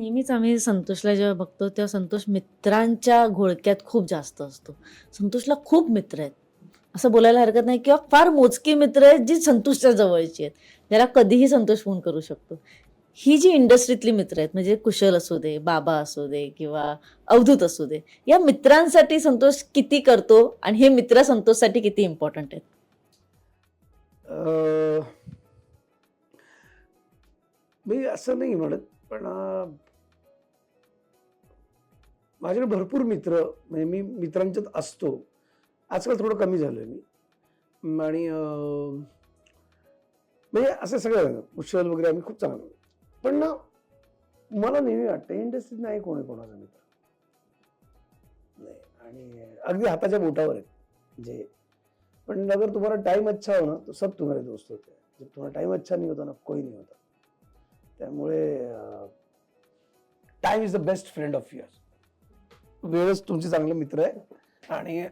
नेहमीच आम्ही संतोषला जेव्हा बघतो तेव्हा संतोष मित्रांच्या घोळक्यात खूप जास्त असतो. संतोषला खूप मित्र आहेत. असं बोलायला हरकत नाही किंवा फार मोजकी मित्र आहेत जी संतोषच्या जवळची आहेत. ज्याला कधीही संतोष फोन करू शकतो. ही जी इंडस्ट्रीतली मित्र आहेत म्हणजे कुशल असू दे बाबा असू दे किंवा अवधूत असू दे या मित्रांसाठी संतोष किती करतो आणि हे मित्र संतोषसाठी किती इम्पॉर्टंट आहेत? मी असं नाही म्हणत पण माझ्याकडे भरपूर मित्र म्हणजे मी मित्रांच्यात असतो. आजकाल थोडं कमी झालोय मी. आणि म्हणजे असं सगळं कुशल वगैरे आम्ही खूप चांगलं पण ना मला नेहमी वाटतं इंडस्ट्रीत नाही कोणी कोणाचा मित्र. नाही. आणि अगदी हाताच्या बोटावर आहेत. जे पण अगर तुम्हाला टाईम अच्छा हो ना तो सब तुम्हारे दोस्त होते. हैं जब तुम्हारा अच्छा नाही होता ना कोई नाही होता. त्यामुळे time is the best friend of yours वेळच तुमचे चांगले मित्र आहे. आणि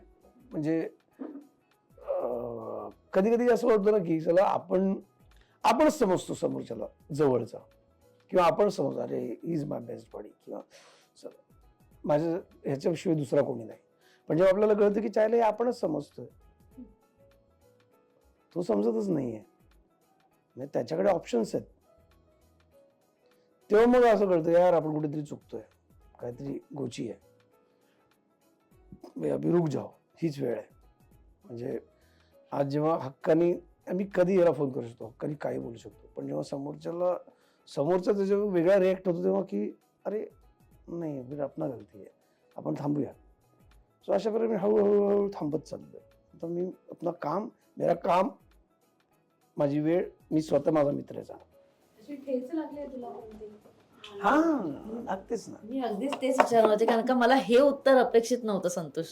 म्हणजे कधी कधी असं होतं ना की चला आपण आपणच समजतो समोरच्याला जवळचा. किंवा आपण समजतो अरे इज माय बेस्ट बॉडी किंवा चला, माझ्या ह्याच्याशिवाय दुसरा कोणी नाही. पण जेव्हा आपल्याला कळतं की चायला हे आपणच समजतोय तो समजतच नाहीये. म्हणजे त्याच्याकडे ऑप्शन्स आहेत. तेव्हा मग असं कळतं यार आपण कुठेतरी चुकतोय. काहीतरी गोची आहे. म्हणजे अभि रुक जाओ हीच वेळ आहे. म्हणजे आज जेव्हा हक्कानी मी कधी याला फोन करू शकतो हक्कानी काही बोलू शकतो पण जेव्हा समोरच्याला समोरचा त्याच्यावर वेगळा रिॲक्ट होतो तेव्हा की अरे नाही मी अपना गलती आहे आपण थांबूया. सो अशा प्रकारे मी हळूहळू थांबत थांबत चाललोय. आता मी आपलं काम मेरा काम माझी वेळ मी स्वतः माझा मित्र आहे. हा लागतेच ना. मी अगदीच तेच विचारणार होते कारण का मला हे उत्तर अपेक्षित नव्हतं संतोष.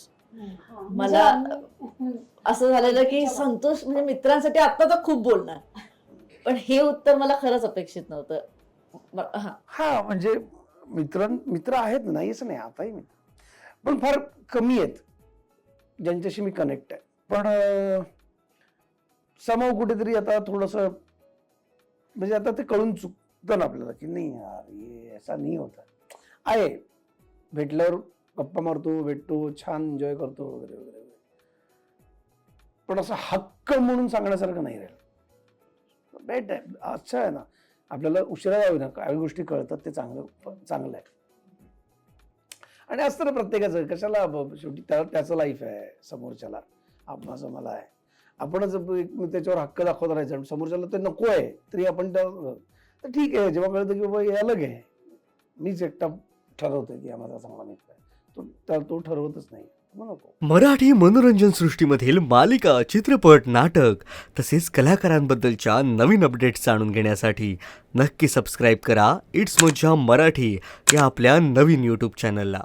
मला- असं झालेलं की संतोष म्हणजे मित्रांसाठी आता तर खूप बोलणार. पण हे उत्तर मला खरंच अपेक्षित नव्हतं. म- हा. हा म्हणजे मित्र मित्र आहेत ना नाही असं नाही आताही मित्र. पण फार कमी आहेत ज्यांच्याशी मी कनेक्ट आहे. पण समाव कुठेतरी आता थोडस म्हणजे आता ते कळून चुकतं ना आपल्याला की नाही यार ये असा नाही होता. आहे. भेटल्यावर गप्पा मारतो भेटतो छान एन्जॉय करतो वगैरे वगैरे वगैरे. पण असं हक्क म्हणून सांगण्यासारखं नाही राहिलं. बेट आहे अच्छा आहे ना. आपल्याला उशिरा द्यावी ना. काही गोष्टी कळतात ते चांगलं चांगलं आहे. आणि असतं ना प्रत्येकाचं. कशाला शेवटी त्या त्याचं लाईफ आहे समोरच्याला. आपण मला आहे. आपणच त्याच्यावर हक्क दाखवत राहायचं. समोरच्याला ते नको आहे तरी आपण त्या तर ठीक आहे जेव्हा कळतं की बाबा हे अलग आहे. मीच एकटा ठरवतोय की हा माझा चांगला मित्र आहे तो तर तो ठरवतच नाही. मग नको मराठी मनोरंजन सृष्टीमधील मालिका चित्रपट नाटक तसेच कलाकारांबद्दलच्या नवीन अपडेट्स जाणून घेण्यासाठी नक्की सबस्क्राईब करा. इट्स मज्जा मराठी या आपल्या नवीन यूट्यूब चॅनलला